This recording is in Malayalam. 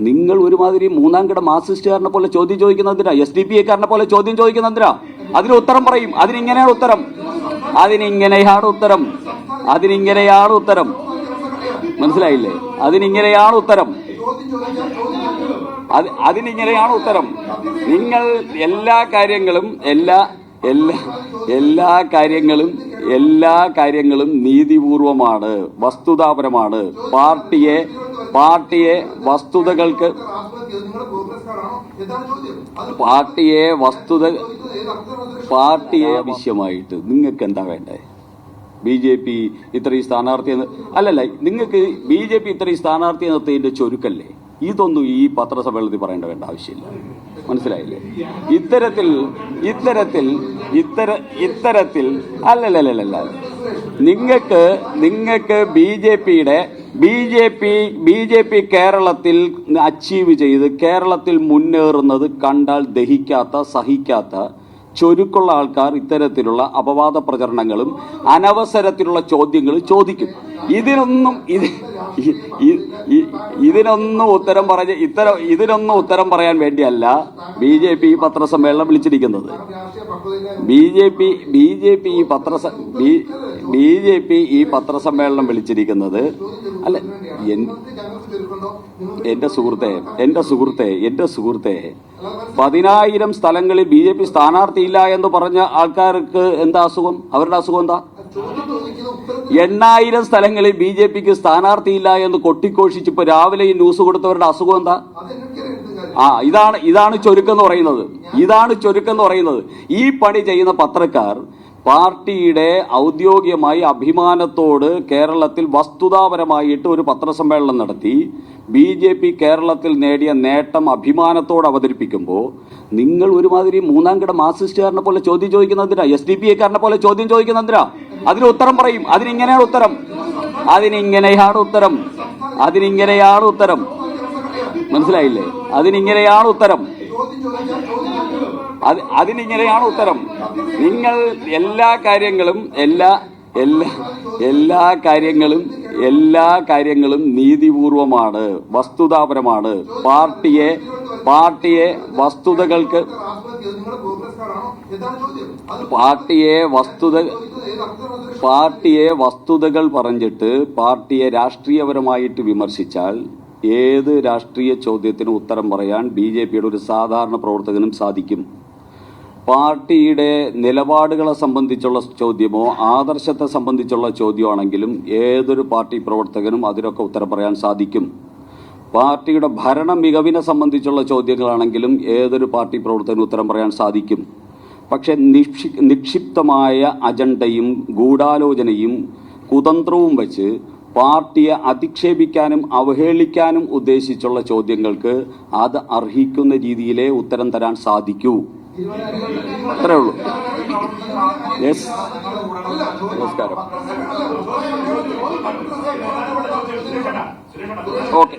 നിങ്ങൾ ഒരുമാതിരി മൂന്നാം കിട മാർസിസ്റ്റുകാരനെ പോലെ ചോദ്യം ചോദിക്കുന്നതിനാ എസ് ഡി പി എക്കാരനെ പോലെ ചോദ്യം ചോദിക്കുന്നതിനാ അതിന് ഉത്തരം പറയും. അതിനിങ്ങനെയാണ് ഉത്തരം. അതിനിങ്ങനെയാണ് ഉത്തരം. അതിനിങ്ങനെയാണ് ഉത്തരം. മനസ്സിലായില്ലേ? അതിനിങ്ങനെയാണ് ഉത്തരം. അത് അതിനിങ്ങനെയാണ് ഉത്തരം. നിങ്ങൾ എല്ലാ കാര്യങ്ങളും എല്ലാ എല്ലാ എല്ലാ കാര്യങ്ങളും എല്ലാ കാര്യങ്ങളും നീതിപൂർവമാണ് വസ്തുതാപരമാണ്. പാർട്ടിയെ പാർട്ടിയെ വസ്തുതകൾക്ക് പാർട്ടിയെ വസ്തുത പാർട്ടിയെ ആവശ്യമായിട്ട് നിങ്ങൾക്ക് എന്താ വേണ്ടേ? ബി ജെ പി ഇത്രയും സ്ഥാനാർത്ഥി അല്ലല്ല നിങ്ങൾക്ക് ബി ജെ പി ഇത്രയും സ്ഥാനാർത്ഥി നിർത്തിയതിന്റെ ചൊരുക്കല്ലേ? ഇതൊന്നും ഈ പത്രസമ്മേളനത്തിൽ പറയേണ്ട വേണ്ട ആവശ്യമില്ല. മനസ്സിലായില്ലേ? ഇത്തരത്തിൽ ഇത്തരത്തിൽ ഇത്തര ഇത്തരത്തിൽ അല്ലല്ലല്ലല്ല. നിങ്ങൾക്ക് നിങ്ങൾക്ക് ബി ജെ പിയുടെ B J P B J P കേരളത്തിൽ അച്ചീവ് ചെയ്ത് കേരളത്തിൽ മുന്നേറുന്നത് കണ്ടാൽ ദഹിക്കാത്ത സഹിക്കാത്ത ചൊരുക്കുള്ള ആൾക്കാർ ഇത്തരത്തിലുള്ള അപവാദ പ്രചരണങ്ങളും അനവസരത്തിലുള്ള ചോദ്യങ്ങളും ചോദിക്കും. ഇതിനൊന്നും ഇത് ഇതിനൊന്നും ഉത്തരം പറഞ്ഞ് ഇത്തരം ഇതിനൊന്നും ഉത്തരം പറയാൻ വേണ്ടിയല്ല ബി ജെ പി ഈ പത്രസമ്മേളനം വിളിച്ചിരിക്കുന്നത്. B J P B J P ഈ പത്ര ബി ജെ പി ഈ പത്രസമ്മേളനം വിളിച്ചിരിക്കുന്നത്. അല്ല എന്റെ സുഹൃത്തെ എന്റെ സുഹൃത്തെ എന്റെ സുഹൃത്തെ പതിനായിരം സ്ഥലങ്ങളിൽ ബി ജെ പി സ്ഥാനാർത്ഥിയില്ല എന്ന് പറഞ്ഞ ആൾക്കാർക്ക് എന്താ അസുഖം? അവരുടെ അസുഖം എന്താ? എണ്ണായിരം സ്ഥലങ്ങളിൽ ബി ജെ പിക്ക് സ്ഥാനാർത്ഥിയില്ല എന്ന് കൊട്ടിഘോഷിച്ച് ഇപ്പൊ രാവിലെ ഈ ന്യൂസ് കൊടുത്തവരുടെ അസുഖം എന്താ? ആ ഇതാണ് ഇതാണ് ചുരുക്കെന്ന് പറയുന്നത്. ഇതാണ് ചുരുക്കെന്ന് പറയുന്നത്. ഈ പണി ചെയ്യുന്ന പത്രക്കാർ പാർട്ടിയുടെ ഔദ്യോഗികമായി അഭിമാനത്തോട് കേരളത്തിൽ വസ്തുതാപരമായിട്ട് ഒരു പത്രസമ്മേളനം നടത്തി. ബി ജെ പി കേരളത്തിൽ നേടിയ നേട്ടം അഭിമാനത്തോട് അവതരിപ്പിക്കുമ്പോൾ നിങ്ങൾ ഒരുമാതിരി മൂന്നാം കിട മാർസിസ്റ്റുകാരനെ പോലെ ചോദ്യം ചോദിക്കുന്നതിനാ എസ് ഡി പി എക്കാരനെ പോലെ ചോദ്യം ചോദിക്കുന്നതിനാ അതിന് ഉത്തരം പറയും. അതിനിങ്ങനെയാണ് ഉത്തരം. അതിനിങ്ങനെയാണ് ഉത്തരം. അതിനിങ്ങനെയാണ് ഉത്തരം. മനസ്സിലായില്ലേ? അതിനിങ്ങനെയാണ് ഉത്തരം. അത് അതിനിങ്ങനെയാണ് ഉത്തരം. നിങ്ങൾ എല്ലാ കാര്യങ്ങളും എല്ലാ എല്ലാ എല്ലാ കാര്യങ്ങളും എല്ലാ കാര്യങ്ങളും നീതിപൂർവമാണ് വസ്തുതാപരമാണ്. പാർട്ടിയെ പാർട്ടിയെ വസ്തുതകൾക്ക് പാർട്ടിയെ വസ്തുത പാർട്ടിയെ വസ്തുതകൾ പറഞ്ഞിട്ട് പാർട്ടിയെ രാഷ്ട്രീയപരമായിട്ട് വിമർശിച്ചാൽ ഏത് രാഷ്ട്രീയ ചോദ്യത്തിനും ഉത്തരം പറയാൻ ബി ജെ പിയുടെ ഒരു സാധാരണ പ്രവർത്തകനും സാധിക്കും. പാർട്ടിയുടെ നിലപാടുകളെ സംബന്ധിച്ചുള്ള ചോദ്യമോ ആദർശത്തെ സംബന്ധിച്ചുള്ള ചോദ്യമാണെങ്കിലും ഏതൊരു പാർട്ടി പ്രവർത്തകനും അതിനൊക്കെ ഉത്തരം പറയാൻ സാധിക്കും. പാർട്ടിയുടെ ഭരണ മികവിനെ സംബന്ധിച്ചുള്ള ചോദ്യങ്ങളാണെങ്കിലും ഏതൊരു പാർട്ടി പ്രവർത്തകനും ഉത്തരം പറയാൻ സാധിക്കും. പക്ഷേ നിക്ഷി നിക്ഷിപ്തമായ അജണ്ടയും ഗൂഢാലോചനയും കുതന്ത്രവും വെച്ച് പാർട്ടിയെ അധിക്ഷേപിക്കാനും അവഹേളിക്കാനും ഉദ്ദേശിച്ചുള്ള ചോദ്യങ്ങൾക്ക് അത് അർഹിക്കുന്ന രീതിയിലേ ഉത്തരം തരാൻ സാധിക്കൂ. അത്രേ ഉള്ളൂ. യെസ് നമസ്കാരം. ഓക്കെ